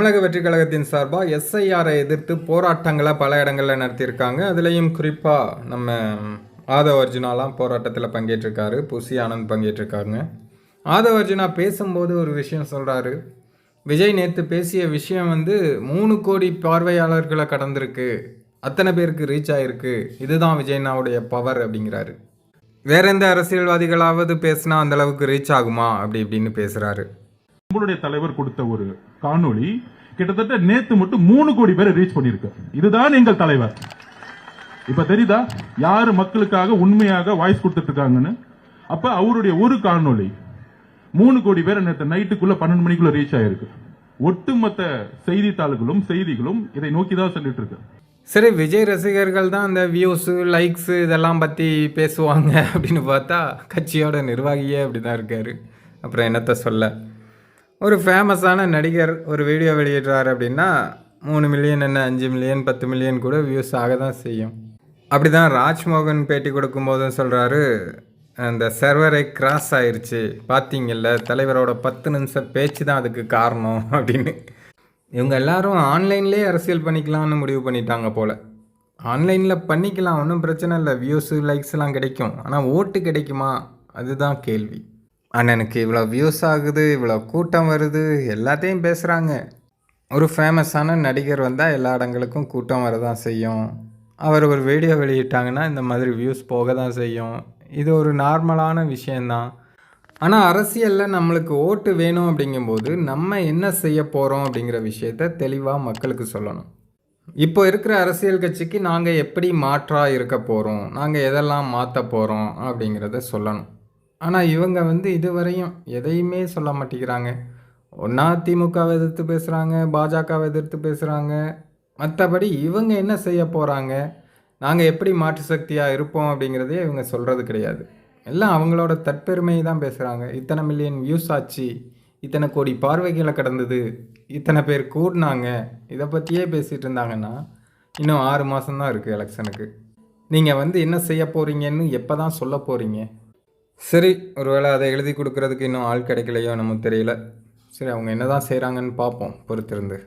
தமிழக வெற்றி கழகத்தின் சார்பாக எஸ்ஐஆரை எதிர்த்து போராட்டங்களை பல இடங்களில் நடத்தியிருக்காங்க. அதுலேயும் குறிப்பாக நம்ம ஆதவ அர்ஜுனாலாம் போராட்டத்தில் பங்கேற்றிருக்காரு. புசி ஆனந்த் பங்கேற்றிருக்காங்க ஆதவ அர்ஜுனா பேசும்போது ஒரு விஷயம் சொல்கிறாரு விஜய் நேற்று பேசிய விஷயம் வந்து மூணு கோடி பார்வையாளர்களை கடந்திருக்கு. அத்தனை பேருக்கு ரீச் ஆகிருக்கு இதுதான் விஜய்னாவுடைய பவர் அப்படிங்கிறாரு. வேற எந்த அரசியல்வாதிகளாவது பேசினா அந்தளவுக்கு ரீச் ஆகுமா? அப்படி இப்படின்னு பேசுகிறாரு உங்களுடைய தலைவர் கொடுத்த ஒரு காணொளி கிட்டத்தட்ட நேத்து மட்டும் மூணு கோடி பேரை ரீச் பண்ணிருக்கு இதுதான் எங்கள் தலைவர். இப்ப தெரியுதா? யாரு மக்களுக்காக உண்மையாக வாய்ஸ் கொடுத்துட்டு இருக்காங்கன்னு அப்ப அவருடைய ஒரு காணொளி மூணு கோடி பேர் நேற்று நைட்டுக்குள்ள பன்னெண்டு மணிக்குள்ள ரீச் ஆயிருக்கு. ஒட்டுமொத்த செய்தித்தாள்களும் செய்திகளும் இதை நோக்கி தான் சொல்லிட்டு இருக்கு சரி விஜய் ரசிகர்கள் தான் அந்த வியூஸு லைக்ஸு இதெல்லாம் பற்றி பேசுவாங்க அப்படின்னு பார்த்தா கட்சியோட நிர்வாகியே அப்படி தான் இருக்கார். அப்புறம் என்னத்த சொல்ல? ஒரு ஃபேமஸான நடிகர் ஒரு வீடியோ வெளியிடுறாரு அப்படின்னா மூணு மில்லியன் என்ன அஞ்சு மில்லியன் பத்து மில்லியன் கூட வியூஸ் ஆக தான் செய்யும். அப்படி தான் ராஜ்மோகன் பேட்டி கொடுக்கும்போதும் சொல்கிறாரு அந்த சர்வரை கிராஸ் ஆயிருச்சு. பார்த்தீங்கல்ல தலைவரோட பத்து நிமிஷம் பேச்சு தான் அதுக்கு காரணம் அப்படின்னு. இவங்க எல்லாரும் ஆன்லைன்லேயே அரசியல் பண்ணிக்கலாம்னு முடிவு பண்ணிட்டாங்க போல். ஆன்லைனில் பண்ணிக்கலாம் ஒன்றும் பிரச்சனை இல்லை. வியூஸு லைக்ஸ்லாம் கிடைக்கும். ஆனால் ஓட்டு கிடைக்குமா? அதுதான் கேள்வி. அண்ணனுக்கு இவ்வளோ வியூஸ் ஆகுது இவ்வளோ கூட்டம் வருது எல்லாத்தையும் பேசுகிறாங்க ஒரு ஃபேமஸான நடிகர் வந்தால் எல்லா இடங்களுக்கும் கூட்டம் வரதான் செய்யும். அவர் ஒரு வீடியோ வெளியிட்டாங்கன்னா இந்த மாதிரி வியூஸ் போக தான் செய்யும். இது ஒரு நார்மலான விஷயந்தான். ஆனால் அரசியலில் நம்மளுக்கு ஓட்டு வேணும் அப்படிங்கும்போது நம்ம என்ன செய்ய போகிறோம் அப்படிங்கிற விஷயத்த தெளிவாக மக்களுக்கு சொல்லணும். இப்போ இருக்கிற அரசியல் கட்சிக்கு நாங்கள் எப்படி மாற்றாக இருக்க போகிறோம் நாங்கள் எதெல்லாம் மாற்ற போகிறோம் அப்படிங்கிறத சொல்லணும். ஆனால் இவங்க வந்து இதுவரையும் எதையுமே சொல்ல மாட்டேங்கிறாங்க. ஒன்றா திமுகவை எதிர்த்து பேசுகிறாங்க பாஜகவை எதிர்த்து பேசுகிறாங்க மற்றபடி இவங்க என்ன செய்ய போகிறாங்க நாங்கள் எப்படி மாற்று சக்தியாக இருப்போம் அப்படிங்கிறதே இவங்க சொல்கிறது கிடையாது. எல்லாம் அவங்களோட தற்பெருமையை தான் பேசுகிறாங்க இத்தனை மில்லியன் வியூஸ் ஆச்சு. இத்தனை கோடி பார்வைகளை கடந்தது. இத்தனை பேர் கூடினாங்க. இதை பற்றியே பேசிகிட்டு இருந்தாங்கன்னா இன்னும் ஆறு மாதம்தான் இருக்குது எலெக்ஷனுக்கு. நீங்கள் வந்து என்ன செய்ய போகிறீங்கன்னு எப்போ தான் சொல்ல போகிறீங்க சரி ஒருவேளை அதை எழுதி கொடுக்கறதுக்கு இன்னும் ஆள் கிடைக்கலையோ நமக்கு தெரியல. சரி அவங்க என்ன தான் செய்கிறாங்கன்னு பார்ப்போம் பொறுத்திருந்து.